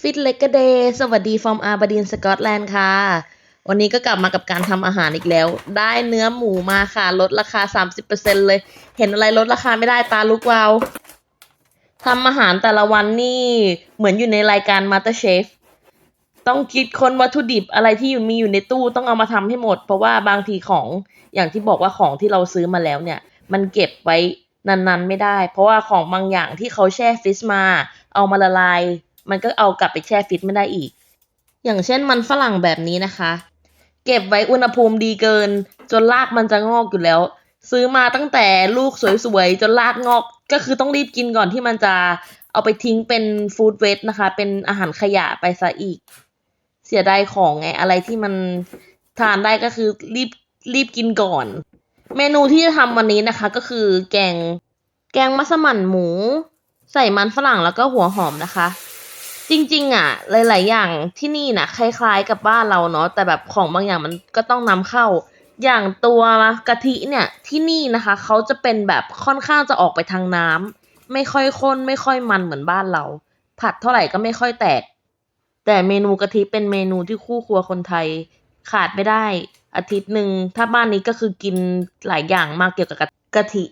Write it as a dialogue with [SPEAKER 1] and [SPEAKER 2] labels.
[SPEAKER 1] ฟิตเล็กเดย์สวัสดีฟอร์มอาบดินสกอตแลนด์ค่ะ วันนี้ก็กลับมากับการทำอาหารอีกแล้ว ได้เนื้อหมูมาค่ะ ลดราคา 30%เลย เห็นอะไรลดราคาไม่ได้ตาลุกวาวทำอาหารแต่ละวันนี่เหมือนอยู่ในรายการ MasterChef ต้องคิดค้นวัตถุดิบอะไรที่อยู่มีอยู่ในตู้ต้องเอามาทำให้หมด เพราะว่าบางทีของอย่างที่บอกว่าของที่เราซื้อมาแล้วเนี่ย มันเก็บไว้นานๆไม่ได้ เพราะว่าของบางอย่างที่เขาแช่ฟรีซมา เอามาละลาย มันก็เอากลับไปแช่ฟรีซไม่ได้อีก อย่างเช่นมันฝรั่งแบบนี้นะคะ เก็บไว้อุณหภูมิดีเกิน จนรากมันจะงอกอยู่แล้ว ซื้อมาตั้งแต่ลูกสวยๆ จนรากงอก ก็คือต้องรีบกินก่อนที่มันจะเอาไปทิ้งเป็นฟู้ดเวสนะคะ เป็นอาหารขยะไปซะอีก เสียดายของไง อะไรที่มันทานได้ก็คือรีบรีบกินก่อน เมนูที่จะทำวันนี้นะคะ ก็คือแกง แกงมัสมั่นหมู ใส่มันฝรั่งแล้วก็หัวหอมนะคะ จริง ๆ อะ หลาย ๆ อย่างที่นี่นะคล้าย ๆ กับบ้านเราเนาะแต่แบบของบางอย่างมันก็ต้องนำเข้า อย่างตัวกะทิเนี่ยที่นี่นะคะเขาจะเป็นแบบค่อนข้างจะออกไปทางน้ำไม่ค่อยข้นไม่ค่อยมันเหมือนบ้านเรา ผัดเท่าไหร่ก็ไม่ค่อยแตก แต่เมนูกะทิเป็นเมนูที่คู่ครัวคนไทย ขาดไม่ได้อาทิตย์หนึ่งถ้าบ้านนี้ก็คือกินหลายอย่างมากเกี่ยวกับกะทิ